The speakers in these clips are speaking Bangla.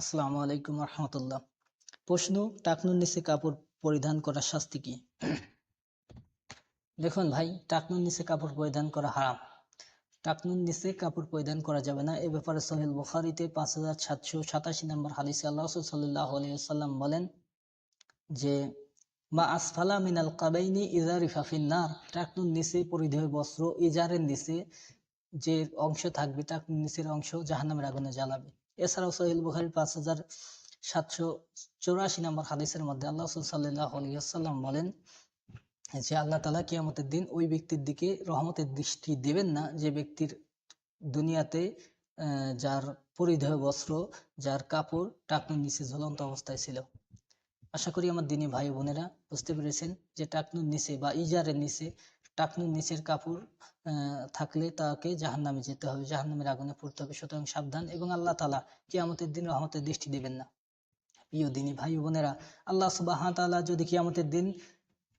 আসসালামু আলাইকুম রহমতুল্লাহ। প্রশ্ন, টাকনুর নিচে কাপড় পরিধান করার শাস্তি কি? দেখুন ভাই, টাকনুর নিচে কাপড় পরিধান করা হারাম। টাকনুর নিচে কাপড় পরিধান করা যাবে না। এ ব্যাপারে সোহেল বুখারিতে পাঁচ হাজার সাতশো সাতাশি নম্বর হাদিসে আল্লাহ সাল্লাহ সাল্লাম বলেন যে, মা আসফালা মিনাল কাবাইনি ইজারি ফাফিন্নার টাকনুর নিচে পরিধেয় বস্ত্র, ইজারের নিচে যে অংশ থাকবে, টাকনুর নিচের অংশ জাহান্নামের আগুনে জ্বালাবে। এছাড়াও সোহেল বুখারির পাঁচ হাজার সাতশো চৌরাশি নম্বর হাদিসের মধ্যে আল্লাহ সাল্লাহ আলিয়াল্লাম বলেন যে আল্লাহ তালা কিয়ামতের দিন ওই ব্যক্তির দিকে রহমতের দৃষ্টি দেবেন না। যে ব্যক্তির দুনিয়াতে যার পরিধেয় বস্ত্র, যার কাপড় টাকনুর নিচে ঝুলন্ত অবস্থায় ছিল। আশা করি আমার দিনী ভাই বোনেরা বুঝতে পেরেছেন যে টাকনুর নিচে বা ইজারের নিচে টাকনুর নিচের কাপড় থাকলে তাকে জাহান্নামে যেতে হবে। জাহান্নামের আগুনে পড়তে হবে, সুতরাং সাবধান এবং আল্লাহ তালা কিয়ামতের দিন রহমতের দৃষ্টি দেবেন না। প্রিয় দিনী ভাই বোনেরা, আল্লাহ সুবাহ তাআলা যদি কিয়ামতের দিন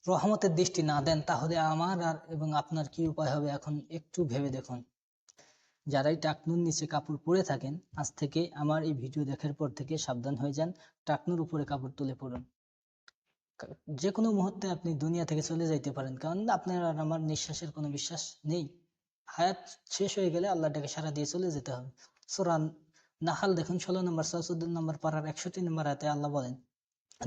রহমতের দৃষ্টি না দেন, তাহলে আমার আর এবং আপনার কি উপায় হবে এখন একটু ভেবে দেখুন। যারাই টাকনুর নিচে কাপড় পরে থাকেন, আজ থেকে আমার এই ভিডিও দেখার পর থেকে সাবধান হয়ে যান, টাকনুর উপরে কাপড় তুলে পড়ুন। যে কোনো মুহূর্তে আপনি দুনিয়া থেকে চলে যাইতে পারেন, কারণ আপনার আর আমার নিঃশ্বাসের কোনো বিশ্বাস নেই। হায়াত শেষ হয়ে গেলে আল্লাহটাকে সারা দিয়ে চলে যেতে হবে। সোরান নাহাল দেখুন, ষোলো নম্বর চৌচল্লিশ নম্বর পাড়ার একষট্টি নম্বর হাতে আল্লাহ বলেন,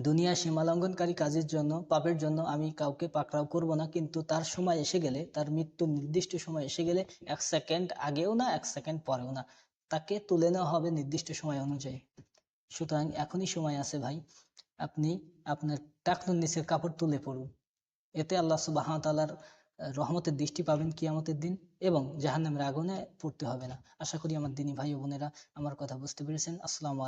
দুনিয়া সীমা লঙ্ঘনকারী কাজের জন্য, পাপের জন্য আমি কাউকে পাকড়াও করব না, কিন্তু তার সময় এসে গেলে, তার মৃত্যু নির্দিষ্ট সময় এসে গেলে এক সেকেন্ড আগেও না, এক সেকেন্ড পরেও না। তাকে তুলে নেওয়া হবে নির্দিষ্ট সময় অনুযায়ী। সুতরাং এখনই সময় আছে ভাই, আপনি আপনার টাকনুর নিচের কাপড় তুলে পড়ুন এতে আল্লাহ সুবাহতালার রহমতের দৃষ্টি পাবেন কিয়ামতের দিন এবং জাহান্নামের আগুনে পড়তে হবে না। আশা করি আমার দিনী ভাই বোনেরা আমার কথা বুঝতে পেরেছেন। আসসালামু